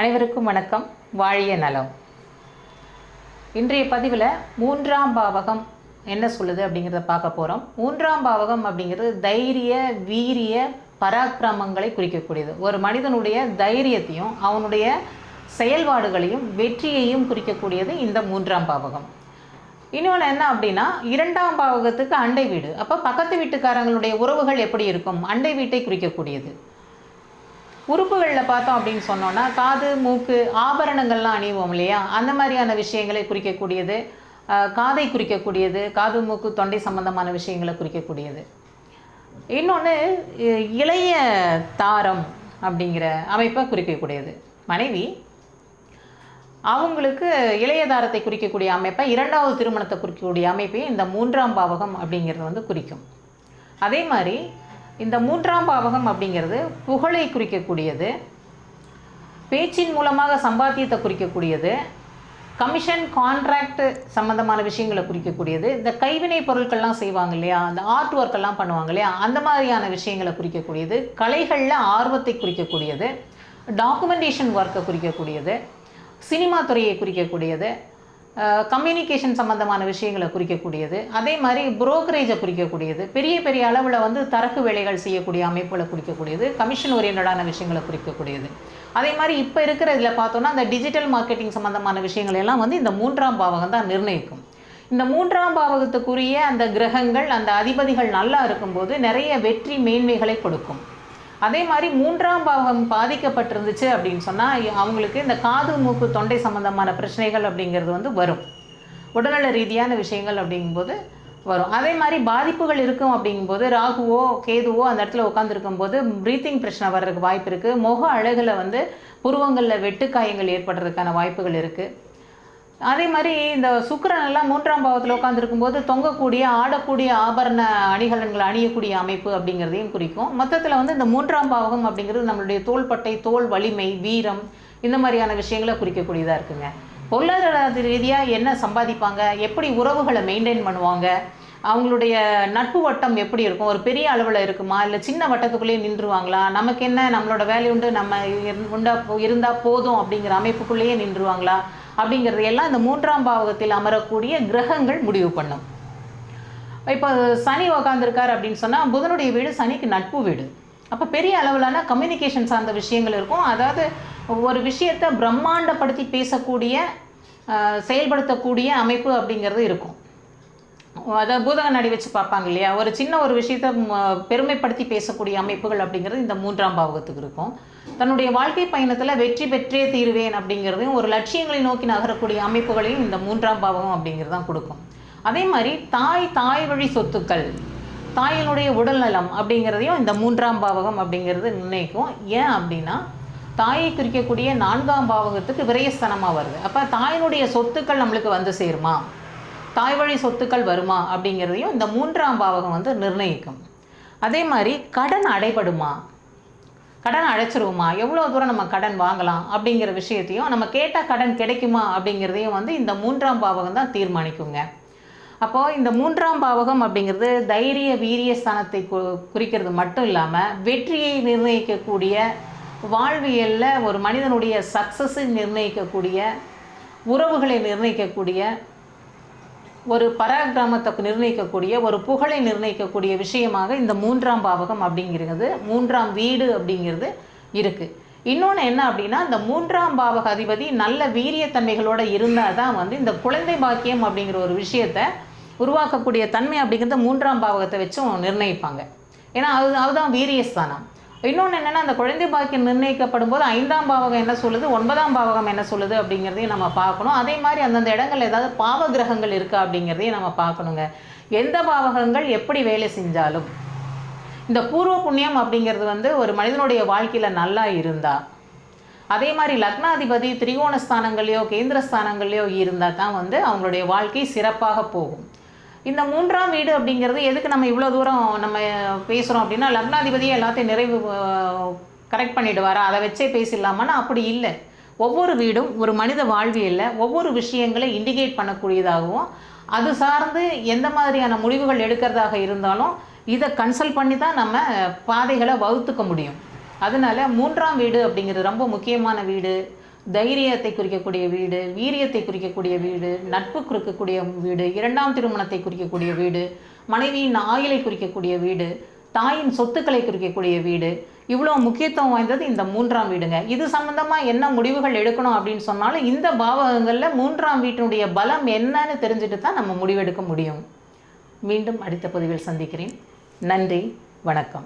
அனைவருக்கும் வணக்கம். வாழிய நலம். இன்றைய பதிவில் மூன்றாம் பாவகம் என்ன சொல்லுது அப்படிங்கிறத பார்க்க போகிறோம் மூன்றாம் பாவகம் அப்படிங்கிறது தைரிய வீரிய பராக்கிரமங்களை குறிக்கக்கூடியது. ஒரு மனிதனுடைய தைரியத்தையும் அவனுடைய செயல்பாடுகளையும் வெற்றியையும் குறிக்கக்கூடியது இந்த மூன்றாம் பாவகம். இன்னொன்று என்ன அப்படின்னா இரண்டாம் பாவகத்துக்கு அண்டை வீடு. அப்போ பக்கத்து வீட்டுக்காரங்களுடைய உறவுகள் எப்படி இருக்கும்? அண்டை வீட்டை குறிக்கக்கூடியது. உறுப்புகளில் பார்த்தோம் அப்படின்னு சொன்னோன்னா காது மூக்கு ஆபரணங்கள்லாம் அணிவோம் இல்லையா? அந்த மாதிரியான விஷயங்களை குறிக்கக்கூடியது காதை குறிக்கக்கூடியது காது மூக்கு தொண்டை சம்பந்தமான விஷயங்களை குறிக்கக்கூடியது. இன்னொன்று இளைய தாரம் அப்படிங்கிற அமைப்பை குறிக்கக்கூடியது. மனைவி அவங்களுக்கு இளைய தாரத்தை குறிக்கக்கூடிய அமைப்பை இரண்டாவது திருமணத்தை குறிக்கக்கூடிய அமைப்பையும் இந்த மூன்றாம் பாவகம் அப்படிங்கிறது வந்து குறிக்கும். அதே மாதிரி இந்த மூன்றாம் பாவகம் அப்படிங்கிறது புகழை குறிக்கக்கூடியது பேச்சின் மூலமாக சம்பாத்தியத்தை குறிக்கக்கூடியது கமிஷன் கான்ட்ராக்ட் சம்மந்தமான விஷயங்களை குறிக்கக்கூடியது. இந்த கைவினை பொருட்கள்லாம் செய்வாங்க இல்லையா? அந்த ஆர்ட் ஒர்க் எல்லாம் பண்ணுவாங்க இல்லையா? அந்த மாதிரியான விஷயங்களை குறிக்கக்கூடியது. கலைகளில் ஆர்வத்தை குறிக்கக்கூடியது. டாக்குமெண்டேஷன் ஒர்க்கை குறிக்கக்கூடியது. சினிமா துறையை குறிக்கக்கூடியது. கம்யூனிகேஷன் சம்மந்தமான விஷயங்களை குறிக்கக்கூடியது. அதே மாதிரி புரோக்கரேஜை குறிக்கக்கூடியது. பெரிய பெரிய அளவில் வந்து தரக்கு வேலைகள் செய்யக்கூடிய அமைப்புகளை குறிக்கக்கூடியது. கமிஷன் ஓரியன்டான விஷயங்களை குறிக்கக்கூடியது. அதே மாதிரி இப்போ இருக்கிற இதில் பார்த்தோன்னா அந்த டிஜிட்டல் மார்க்கெட்டிங் சம்மந்தமான விஷயங்கள் எல்லாம் வந்து இந்த மூன்றாம் பாவகம் தான் நிர்ணயிக்கும். இந்த மூன்றாம் பாவகத்துக்குரிய அந்த கிரகங்கள் அந்த அதிபதிகள் நல்லா இருக்கும்போது நிறைய வெற்றி மேன்மைகளை கொடுக்கும். அதே மாதிரி மூன்றாம் பாகம் பாதிக்கப்பட்டிருந்துச்சு அப்படின்னு சொன்னால் அவங்களுக்கு இந்த காது மூக்கு தொண்டை சம்பந்தமான பிரச்சனைகள் அப்படிங்கிறது வந்து வரும். உடல்நல ரீதியான விஷயங்கள் அப்படிங்கும்போது வரும். அதே மாதிரி பாதிப்புகள் இருக்கும் அப்படிங்கும்போது ராகுவோ கேதுவோ அந்த இடத்துல உட்காந்துருக்கும் போது ப்ரீத்திங் பிரச்சனை வர்றதுக்கு வாய்ப்பு இருக்குது முக அழகில் வந்து புருவங்களில் வெட்டுக்காயங்கள் ஏற்படுறதுக்கான வாய்ப்புகள் இருக்குது அதே மாதிரி இந்த சுக்கரன் எல்லாம் மூன்றாம் பாவத்தில் உட்காந்துருக்கும் போது தொங்கக்கூடிய ஆடக்கூடிய ஆபரண அணிகலன்கள் அணியக்கூடிய அமைப்பு அப்படிங்கிறதையும் குறிக்கும். மொத்தத்தில் வந்து இந்த மூன்றாம் பாவகம் அப்படிங்கிறது நம்மளுடைய தோள்பட்டை தோல் வலிமை வீரம் இந்த மாதிரியான விஷயங்களை குறிக்கக்கூடியதாக இருக்குங்க. பொருளாதார ரீதியாக என்ன சம்பாதிப்பாங்க? எப்படி உறவுகளை மெயின்டைன் பண்ணுவாங்க? அவங்களுடைய நட்பு வட்டம் எப்படி இருக்கும்? ஒரு பெரிய அளவில் இருக்குமா? இல்லை சின்ன வட்டத்துக்குள்ளேயே நின்றுவாங்களா? நமக்கு என்ன நம்மளோட வேலை உண்டு? நம்ம இரு- இருந்தால் போதும் அப்படிங்கிற அமைப்புக்குள்ளேயே நின்றுவாங்களா? அப்படிங்கிறது எல்லாம் இந்த மூன்றாம் பாவகத்தில் அமரக்கூடிய கிரகங்கள் முடிவு பண்ணும். இப்போ சனி உக்காந்துருக்கார் அப்படின்னு சொன்னால் புதனுடைய வீடு சனிக்கு நட்பு வீடு. அப்போ பெரிய அளவிலான கம்யூனிகேஷன் சார்ந்த விஷயங்கள் இருக்கும். அதாவது ஒரு விஷயத்தை பிரம்மாண்டப்படுத்தி பேசக்கூடிய செயல்படுத்தக்கூடிய அமைப்பு அப்படிங்கிறது இருக்கும். அதை பூதக நடி வச்சு பார்ப்பாங்க இல்லையா? ஒரு சின்ன ஒரு விஷயத்தை ம, பெருமைப்படுத்தி பேசக்கூடிய அமைப்புகள் அப்படிங்கிறது இந்த மூன்றாம் பாவகத்துக்கு இருக்கும். தன்னுடைய வாழ்க்கை பயணத்தில் வெற்றி பெற்றே தீருவேன் அப்படிங்கிறதையும் ஒரு லட்சியங்களை நோக்கி நகரக்கூடிய அமைப்புகளையும் இந்த மூன்றாம் பாவம் அப்படிங்கிறது தான் கொடுக்கும். அதே மாதிரி தாய் தாய் வழி சொத்துக்கள் தாயினுடைய உடல்நலம் அப்படிங்கிறதையும் இந்த மூன்றாம் பாவகம் அப்படிங்கிறது நிர்ணயிக்கும். ஏன் அப்படின்னா தாயை குறிக்கக்கூடிய நான்காம் பாவகத்துக்கு விரயஸ்தனமாக வருது. அப்போ தாயினுடைய சொத்துக்கள் நம்மளுக்கு வந்து சேருமா? தாய் வழி சொத்துக்கள் வருமா அப்படிங்கிறதையும் இந்த மூன்றாம் பாவகம் வந்து நிர்ணயிக்கும். அதே மாதிரி கடன் அடைபடுமா? கடன் அழைச்சிருவோமா எவ்வளோ தூரம் நம்ம கடன் வாங்கலாம் அப்படிங்கிற விஷயத்தையும் நம்ம கேட்டால் கடன் கிடைக்குமா அப்படிங்கிறதையும் வந்து இந்த மூன்றாம் பாவகம் தான் தீர்மானிக்குங்க. அப்போது இந்த மூன்றாம் பாவகம் அப்படிங்கிறது தைரிய வீரிய ஸ்தானத்தை கு- குறிக்கிறது மட்டும் இல்லாமல் வெற்றியை நிர்ணயிக்கக்கூடிய வாழ்வியலில் ஒரு மனிதனுடைய சக்ஸஸை நிர்ணயிக்கக்கூடிய உறவுகளை நிர்ணயிக்கக்கூடிய ஒரு பராக்கிரமத்தை நிர்ணயிக்கக்கூடிய ஒரு புகழை நிர்ணயிக்கக்கூடிய விஷயமாக இந்த மூன்றாம் பாவகம் அப்படிங்கிறது மூன்றாம் வீடு அப்படிங்கிறது இருக்குது இன்னொன்று என்ன அப்படின்னா இந்த மூன்றாம் பாவக அதிபதி நல்ல வீரியத்தன்மைகளோட இருந்தால் தான் வந்து இந்த குழந்தை பாக்கியம் அப்படிங்கிற ஒரு விஷயத்தை உருவாக்கக்கூடிய தன்மை அப்படிங்கிறத மூன்றாம் பாவகத்தை வச்சும் நிர்ணயிப்பாங்க. ஏன்னா அது அதுதான் வீரியஸ்தானம். இன்னொன்று என்னென்னா அந்த குழந்தை பாக்கியம் நிர்ணயிக்கப்படும் போது ஐந்தாம் பாவகம் என்ன சொல்லுது? ஒன்பதாம் பாவகம் என்ன சொல்லுது அப்படிங்கிறதையும் நம்ம பார்க்கணும். அதே மாதிரி அந்தந்த இடங்கள் ஏதாவது பாவ கிரகங்கள் இருக்கா அப்படிங்கிறதையும் நம்ம பார்க்கணுங்க. எந்த பாவகங்கள் எப்படி வேலை செஞ்சாலும். இந்த பூர்வ புண்ணியம் அப்படிங்கிறது வந்து ஒரு மனிதனுடைய வாழ்க்கையில் நல்லா இருந்தால் அதே மாதிரி லக்னாதிபதி திரிகோண ஸ்தானங்களையோ கேந்திர ஸ்தானங்கள்லையோ இருந்தால் தான் வந்து அவங்களுடைய வாழ்க்கை சிறப்பாக போகும். இந்த மூன்றாம் வீடு அப்படிங்கிறது எதுக்கு நம்ம இவ்வளோ தூரம் நம்ம பேசுகிறோம் அப்படின்னா லக்னாதிபதியே எல்லாத்தையும் நிறைவு கரெக்ட் பண்ணிடுவாரா? அதை வச்சே பேசிடலாமான்னா அப்படி இல்லை. ஒவ்வொரு வீடும் ஒரு மனித வாழ்வியலில் ஒவ்வொரு விஷயங்களை இண்டிகேட் பண்ணக்கூடியதாகவும் அது சார்ந்து எந்த மாதிரியான முடிவுகள் எடுக்கிறதாக இருந்தாலும் இதை கன்சல்ட் பண்ணி தான் நம்ம பாதைகளை வகுத்துக்க முடியும். அதனால மூன்றாம் வீடு அப்படிங்கிறது ரொம்ப முக்கியமான வீடு. தைரியத்தை குறிக்கக்கூடிய வீடு வீரியத்தை குறிக்கக்கூடிய வீடு நட்பு குறிக்கக்கூடிய வீடு இரண்டாம் திருமணத்தை குறிக்கக்கூடிய வீடு மனைவியின் ஆயுளை குறிக்கக்கூடிய வீடு தாயின் சொத்துக்களை குறிக்கக்கூடிய வீடு. இவ்வளோ முக்கியத்துவம் வாய்ந்தது இந்த மூன்றாம் வீடுங்க. இது சம்மந்தமாக என்ன முடிவுகள் எடுக்கணும் அப்படின்னு சொன்னாலும் இந்த பாவகங்களில் மூன்றாம் வீட்டினுடைய பலம் என்னன்னு தெரிஞ்சுட்டு தான் நம்ம முடிவெடுக்க முடியும். மீண்டும் அடுத்த பதிவில் சந்திக்கிறேன். நன்றி வணக்கம்.